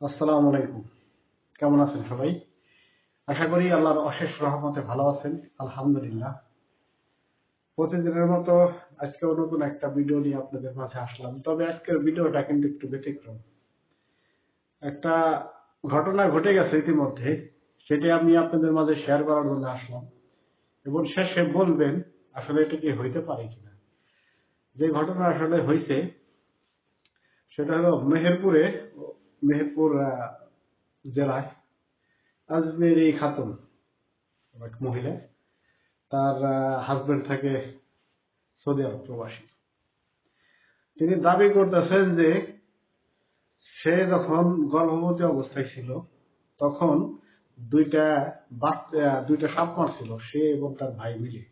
আসসালামু আলাইকুম। কেমন আছেন সবাই? আশা করি আল্লাহর অশেষ রহমতে ভালো আছেন। আলহামদুলিল্লাহ। প্রতিদিনের মতো আজকেও নতুন একটা ভিডিও নিয়ে আপনাদের মাঝে আসলাম। তবে আজকের ভিডিওটা কিন্তু একটু ব্যতিক্রম। একটা ঘটনা ঘটে গেছে ইতিমধ্যে, সেটি আমি আপনাদের মাঝে শেয়ার করার জন্য আসলাম। এবং শেষে বলবেন, আসলে এটা কি হইতে পারে কিনা? যে ঘটনা আসলে হয়েছে সেটা হলো মেহেরপুরে মেহেরপুর জেলায়। আজমের এই খাতুন, এক মহিলা। তার হাজবেন্ড থাকে সৌদি আরব প্রবাসী। তিনি দাবি করতেছেন যে, সে যখন গর্ভবতী অবস্থায় ছিল, তখন দুইটা বাচ্চা, দুইটা সাপ মারছিল সে এবং তার ভাই মিলে।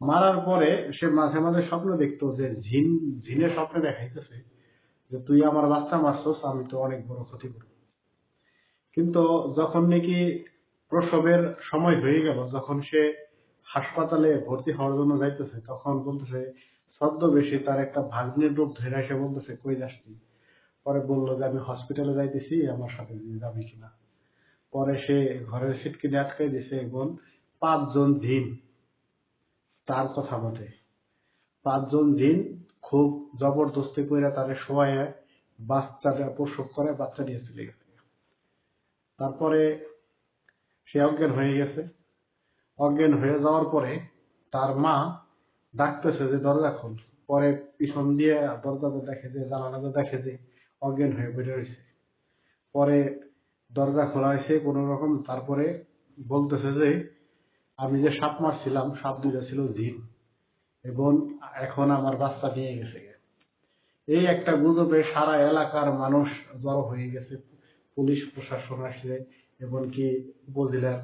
মারার পরে সে মাঝে মাঝে স্বপ্ন দেখতো যে ঝিন ঝিনের স্বপ্নে দেখাইতেছে। যে তুই আমার বাচ্চা মারছস, আমি তো অনেক বড় ক্ষতি করব। কিন্তু যখন নাকি প্রসবের সময় হয়ে গেল, যখন সে হাসপাতালে ভর্তি হওয়ার জন্য যাইতেছে, তখন বলতেছে সদ্য বেশি তার একটা ভাগ্নের রূপ ধরে এসে বলতেছে, কই যাচ্ছি পরে বলল যে, আমি হসপিটালে যাইতেছি, আমার সাথে যাবি কিনা? পরে সে ঘরের সিটকে আটকাই দিছে এবং পাঁচজন দিন। তার কথা মতে পাঁচজন দিন খুব জবরদস্তি করে তারে শোয়ায় বাচ্চাটা প্রসব করে বাচ্চা নিয়ে চলে গেছে। তারপরে সে অজ্ঞান হয়ে গেছে। অজ্ঞান হয়ে যাওয়ার পরে তার মা ডাকতেছে যে, দরজা খোল। পরে পিছন দিয়ে দরজাতে দেখে যে, জানালাতে দেখে যে অজ্ঞান হয়ে বেড়ে রয়েছে। পরে দরজা খোলা হয়েছে কোনো রকম। তারপরে বলতেছে যে, আমি যে সাপ মারছিলাম, সাপ দুইটা ছিল জিন। এবং এখন আমার বাচ্চা নিয়ে গেছে এই একটা গুজবে সারা এলাকার মানুষ জড়ো হয়ে গেছে। পুলিশ প্রশাসন আসছে এমনকি উপজেলার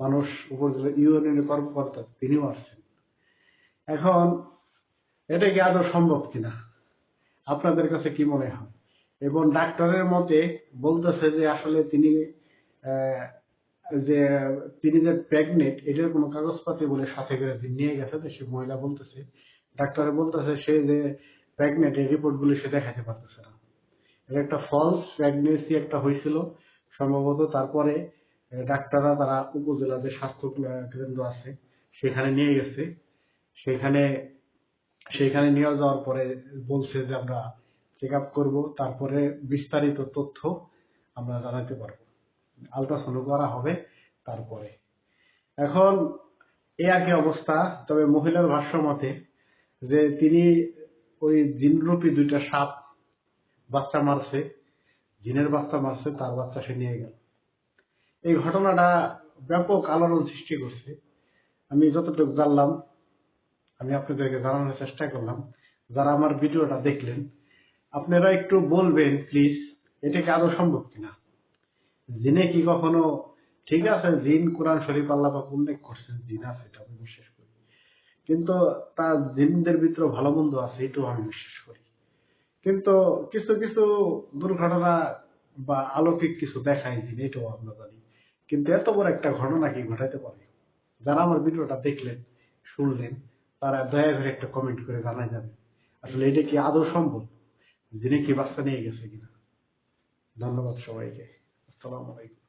মানুষ, উপজেলা ইউনিয়নের কর্মকর্তা তিনিও আসছেন। এখন এটা কি আদৌ সম্ভব কিনা? আপনাদের কাছে কি মনে হয়? এবং ডাক্তারের মতে বলতেছে যে আসলে তিনি যে তিনি যে প্রেগনেন্ট এটার কোনো কাগজপাতি বলে সাথে করে নিয়ে গেছে, তো সে মহিলা বলতেছে, ডাক্তার বলতেছে সে যে প্রেগনেন্ট এই রিপোর্টগুলো সে দেখাতে পারতেছে না। এটা একটা ফলস প্রেগনেন্সি একটা হয়েছিল। সম্ভবত তারপরে ডাক্তাররা তারা উপজেলা যে স্বাস্থ্য কেন্দ্র আছে, সেখানে নিয়ে গেছে। সেখানে সেখানে নিয়ে যাওয়ার পরে বলছে যে আমরা চেক আপ করব, তারপরে বিস্তারিত তথ্য আমরা জানাতে পারব। আলট্রাসাউন্ড করা হবে তারপরে। এখন এ কি অবস্থা, তবে মহিলার ভাষ্য মতে যে তিনি ওই জিনরূপী দুইটা সাপ বাচ্চা মারছে, জিনের বাচ্চা মারছে, তার বাচ্চা সে নিয়ে গেল। এই ঘটনাটা ব্যাপক আলোড়ন সৃষ্টি করছে। আমি যতটুকু জানলাম, আমি আপনাদেরকে জানানোর চেষ্টা করলাম, যারা আমার ভিডিওটা দেখলেন, আপনারা একটু বলবেন প্লিজ এটা কি আদৌ সম্ভব কিনা? জিনে কি কখনো ঠিক আছে, জিন কোরআন শরীফ আল্লাহ পাক উল্লেখ করছেন, জিন আছে, এটা আমি বিশ্বাস করি। কিন্তু তার জিনদের ভিতরে ভালো মন্দ আছে, এটাও আমি বিশ্বাস করি। কিন্তু কিছু কিছু দুর্ঘটনা বা অলৌকিক কিছু দেখায় জিন, এটাও আমরা জানি। কিন্তু এত বড় একটা ঘটনা কি ঘটাইতে পারে? যারা আমার ভিডিওটা দেখলেন, শুনলেন, তারা দয়া করে একটা কমেন্ট করে জানাই যাবে। আসলে এটা কি আদৌ সম্ভব? জিনে কি বাচ্চা নিয়ে গেছে কিনা? ধন্যবাদ সবাইকে। আসসালামু আলাইকুম